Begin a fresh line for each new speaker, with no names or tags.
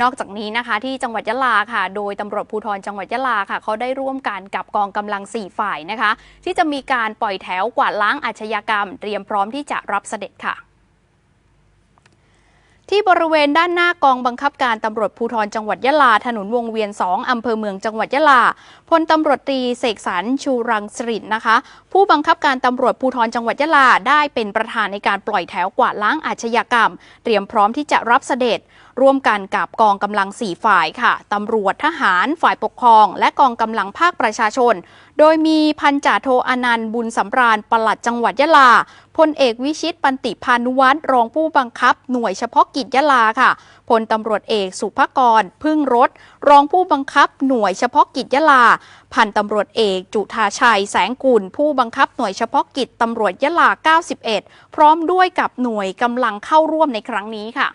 นอกจากนี้นะคะที่จังหวัดยะลาค่ะ โดยตำรวจภูธรจังหวัดยะลาค่ะเขาได้ร่วมกันกับกองกำลัง 4 ฝ่ายนะคะ ที่จะมีการปล่อยแถวกวาดล้างอาชญากรรม เตรียมพร้อมที่จะรับเสด็จค่ะที่บริเวณด้านหน้ากองบังคับการตำรวจภูธรจังหวัดยะลา ถนนวงเวียน 2 อำเภอเมืองจังหวัดยะลา พลตำรวจตรีเสกสรรชูรังสรินนะคะ ผู้บังคับการตำรวจภูธรจังหวัดยะลา ได้เป็นประธานในการปล่อยแถวกวาดล้างอาชญากรรม เตรียมพร้อมที่จะรับเสด็จ ร่วมกันกับกองกำลัง 4 ฝ่ายค่ะตำรวจทหารฝ่ายปกครอง และกองกำลังภาคประชาชน โดยมีพันจ่าโทอนันต์บุญสำราญปลัดจังหวัดยะลาพลเอกวิชิตปันติพานุวัตรรองผู้บังคับ หน่วยเฉพาะกิจยะลาค่ะพลตำรวจเอกสุภกร พึ่งรถ รองผู้บังคับหน่วยเฉพาะกิจยะลา พันตำรวจเอกจุธาชัยแสงกุล ผู้บังคับหน่วยเฉพาะกิจตำรวจยะลา 91 พร้อมด้วยกับหน่วยกำลังเข้าร่วมในครั้งนี้ค่ะ